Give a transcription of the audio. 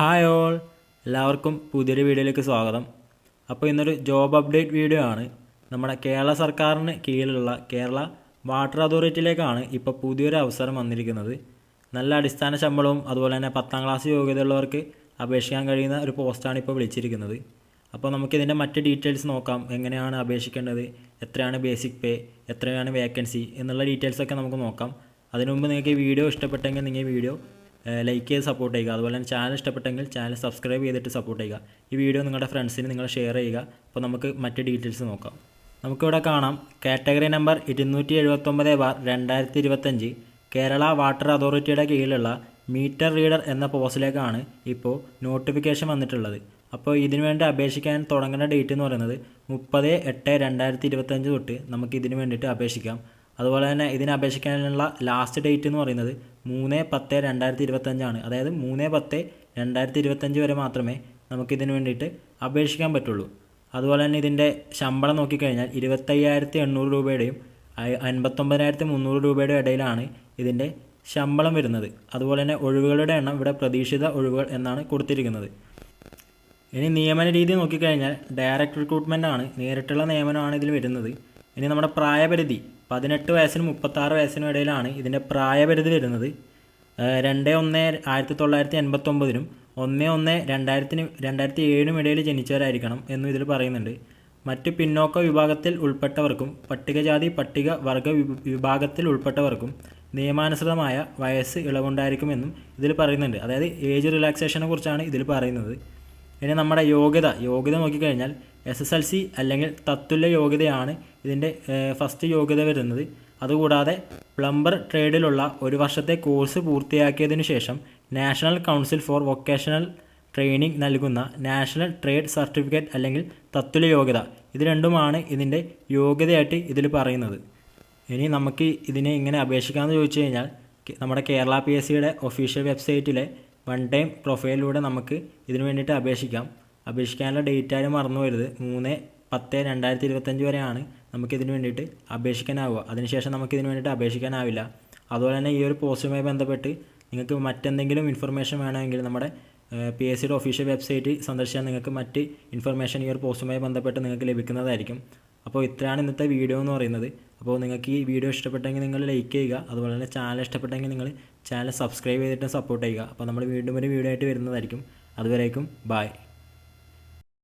Hi all എല്ലാവർക്കും പുതിയൊരു വീഡിയോയിലേക്ക് സ്വാഗതം. അപ്പോൾ ഇന്നൊരു ജോബ് അപ്ഡേറ്റ് വീഡിയോ ആണ്. നമ്മുടെ കേരള സർക്കാരിന് കീഴിലുള്ള കേരള വാട്ടർ അതോറിറ്റിയിലേക്കാണ് ഇപ്പോൾ പുതിയൊരു അവസരം വന്നിരിക്കുന്നത്. നല്ല അടിസ്ഥാന ശമ്പളവും അതുപോലെ തന്നെ പത്താം ക്ലാസ് യോഗ്യതയുള്ളവർക്ക് അപേക്ഷിക്കാൻ കഴിയുന്ന ഒരു പോസ്റ്റാണ് ഇപ്പോൾ വിളിച്ചിരിക്കുന്നത്. അപ്പോൾ നമുക്കിതിന്റെ മറ്റ് ഡീറ്റെയിൽസ് നോക്കാം. എങ്ങനെയാണ് അപേക്ഷിക്കേണ്ടത്? എത്രയാണ് ബേസിക് പേ എത്രയാണ് വേക്കൻസി എന്നുള്ള ഡീറ്റെയിൽസൊക്കെ നമുക്ക് നോക്കാം. അതിനു മുമ്പ് നിങ്ങൾക്ക് ഈ വീഡിയോ ഇഷ്ടപ്പെട്ടെങ്കിൽ നിങ്ങൾ ഈ വീഡിയോ ലൈക്ക് ചെയ്ത് സപ്പോർട്ട് ചെയ്യുക. അതുപോലെ തന്നെ ചാനൽ ഇഷ്ടപ്പെട്ടെങ്കിൽ ചാനൽ സബ്സ്ക്രൈബ് ചെയ്തിട്ട് സപ്പോർട്ട് ചെയ്യുക. ഈ വീഡിയോ നിങ്ങളുടെ ഫ്രണ്ട്സിന് നിങ്ങൾ ഷെയർ ചെയ്യുക. അപ്പോൾ നമുക്ക് മറ്റ് ഡീറ്റെയിൽസ് നോക്കാം. നമുക്കിവിടെ കാണാം. കാറ്റഗറി നമ്പർ ഇരുന്നൂറ്റി എഴുപത്തൊമ്പത് ബാർ രണ്ടായിരത്തി ഇരുപത്തഞ്ച് കേരള വാട്ടർ അതോറിറ്റിയുടെ കീഴിലുള്ള മീറ്റർ റീഡർ എന്ന പോസ്റ്റിലേക്കാണ് ഇപ്പോൾ നോട്ടിഫിക്കേഷൻ വന്നിട്ടുള്ളത്. അപ്പോൾ ഇതിനുവേണ്ടി അപേക്ഷിക്കാൻ തുടങ്ങുന്ന ഡേറ്റ് എന്ന് പറയുന്നത് മുപ്പത് എട്ട് രണ്ടായിരത്തി ഇരുപത്തഞ്ച് തൊട്ട് നമുക്ക് ഇതിനു വേണ്ടിയിട്ട് അപേക്ഷിക്കാം. അതുപോലെ തന്നെ ഇതിന് അപേക്ഷിക്കാനുള്ള ലാസ്റ്റ് ഡേറ്റ് എന്ന് പറയുന്നത് മൂന്ന് പത്ത് രണ്ടായിരത്തി ഇരുപത്തഞ്ചാണ് അതായത് മൂന്ന് പത്ത് രണ്ടായിരത്തി ഇരുപത്തഞ്ച് വരെ മാത്രമേ നമുക്കിതിന് വേണ്ടിയിട്ട് അപേക്ഷിക്കാൻ പറ്റുള്ളൂ. അതുപോലെ തന്നെ ഇതിന്റെ ശമ്പളം നോക്കിക്കഴിഞ്ഞാൽ ഇരുപത്തയ്യായിരത്തി എണ്ണൂറ് രൂപയുടെയും അൻപത്തൊമ്പതിനായിരത്തി മുന്നൂറ് രൂപയുടെ ഇടയിലാണ് ഇതിന്റെ ശമ്പളം വരുന്നത്. അതുപോലെ തന്നെ ഒഴിവുകളുടെ എണ്ണം ഇവിടെ പ്രതീക്ഷിത ഒഴിവുകൾ എന്നാണ് കൊടുത്തിരിക്കുന്നത്. ഇനി നിയമന രീതി നോക്കിക്കഴിഞ്ഞാൽ ഡയറക്റ്റ് റിക്രൂട്ട്മെന്റ് ആണ് നേരിട്ടുള്ള നിയമനമാണ് ഇതിൽ വരുന്നത്. ഇനി നമ്മുടെ പ്രായപരിധി പതിനെട്ട് വയസ്സിനും മുപ്പത്താറ് വയസ്സിനും ഇടയിലാണ് ഇതിന്റെ പ്രായപരിധി വരുന്നത്. രണ്ട് ഒന്ന് ആയിരത്തി തൊള്ളായിരത്തി എൺപത്തൊമ്പതിനും ഒന്ന് ഒന്ന് രണ്ടായിരത്തിന് രണ്ടായിരത്തി ഏഴിനും ഇടയിൽ ജനിച്ചവരായിരിക്കണം എന്നും ഇതിൽ പറയുന്നുണ്ട്. മറ്റ് പിന്നോക്ക വിഭാഗത്തിൽ ഉൾപ്പെട്ടവർക്കും പട്ടികജാതി പട്ടിക വർഗ വിഭാഗത്തിൽ ഉൾപ്പെട്ടവർക്കും നിയമാനുസൃതമായ വയസ്സ് ഇളവുണ്ടായിരിക്കുമെന്നും ഇതിൽ പറയുന്നുണ്ട്. അതായത് ഏജ് റിലാക്സേഷനെ കുറിച്ചാണ് ഇതിൽ പറയുന്നത്. ഇനി നമ്മുടെ യോഗ്യത യോഗ്യത നോക്കിക്കഴിഞ്ഞാൽ എസ് എസ് എൽ സി അല്ലെങ്കിൽ തത്തുല്യ യോഗ്യതയാണ് ഇതിന്റെ ഫസ്റ്റ് യോഗ്യത വരുന്നത്. അതുകൂടാതെ പ്ലംബർ ട്രേഡിലുള്ള ഒരു വർഷത്തെ കോഴ്സ് പൂർത്തിയാക്കിയതിനു ശേഷം national council for vocational training നൽകുന്ന നാഷണൽ ട്രേഡ് സർട്ടിഫിക്കറ്റ് അല്ലെങ്കിൽ തത്തുല്യ യോഗ്യത. ഇത് രണ്ടുമാണ് ഇതിന്റെ യോഗ്യതയായിട്ട് ഇതിൽ പറയുന്നത്. ഇനി നമുക്ക് ഇതിനെ ഇങ്ങനെ അപേക്ഷിക്കാമെന്ന് ചോദിച്ചു കഴിഞ്ഞാൽ നമ്മുടെ കേരള പി എസ് സിയുടെ ഒഫീഷ്യൽ വെബ്സൈറ്റിലെ വൺ ടൈം പ്രൊഫൈലിലൂടെ നമുക്ക് ഇതിനു വേണ്ടിയിട്ട് അപേക്ഷിക്കാം. അപേക്ഷിക്കാനുള്ള ഡേറ്റ് ആരും മറന്നു വരുത് മൂന്ന് പത്ത് രണ്ടായിരത്തി ഇരുപത്തഞ്ച് വരെയാണ് നമുക്കിതിന് വേണ്ടിയിട്ട് അപേക്ഷിക്കാനാവുക. അതിനുശേഷം നമുക്കിതിന് വേണ്ടിയിട്ട് അപേക്ഷിക്കാനാവില്ല. അതുപോലെ തന്നെ ഈ ഒരു പോസ്റ്റുമായി ബന്ധപ്പെട്ട് നിങ്ങൾക്ക് മറ്റെന്തെങ്കിലും ഇൻഫർമേഷൻ വേണമെങ്കിൽ നമ്മുടെ പി എസ് സിയുടെ ഒഫീഷ്യൽ വെബ്സൈറ്റ് സന്ദർശിച്ചാൽ നിങ്ങൾക്ക് മറ്റ് ഇൻഫർമേഷൻ ഈ ഒരു പോസ്റ്റുമായി ബന്ധപ്പെട്ട് നിങ്ങൾക്ക് ലഭിക്കുന്നതായിരിക്കും. അപ്പോൾ ഇത്രയാണ് ഇന്നത്തെ വീഡിയോ എന്ന് പറയുന്നത്. അപ്പോൾ നിങ്ങൾക്ക് ഈ വീഡിയോ ഇഷ്ടപ്പെട്ടെങ്കിൽ നിങ്ങൾ ലൈക്ക് ചെയ്യുക. അതുപോലെ തന്നെ ചാനൽ ഇഷ്ടപ്പെട്ടെങ്കിൽ നിങ്ങൾ ചാനൽ സബ്സ്ക്രൈബ് ചെയ്തിട്ട് സപ്പോർട്ട് ചെയ്യുക. അപ്പോൾ നമ്മൾ വീണ്ടും ഒരു വീഡിയോ ആയിട്ട് വരുന്നതായിരിക്കും. അതുവരേക്കും ബായ്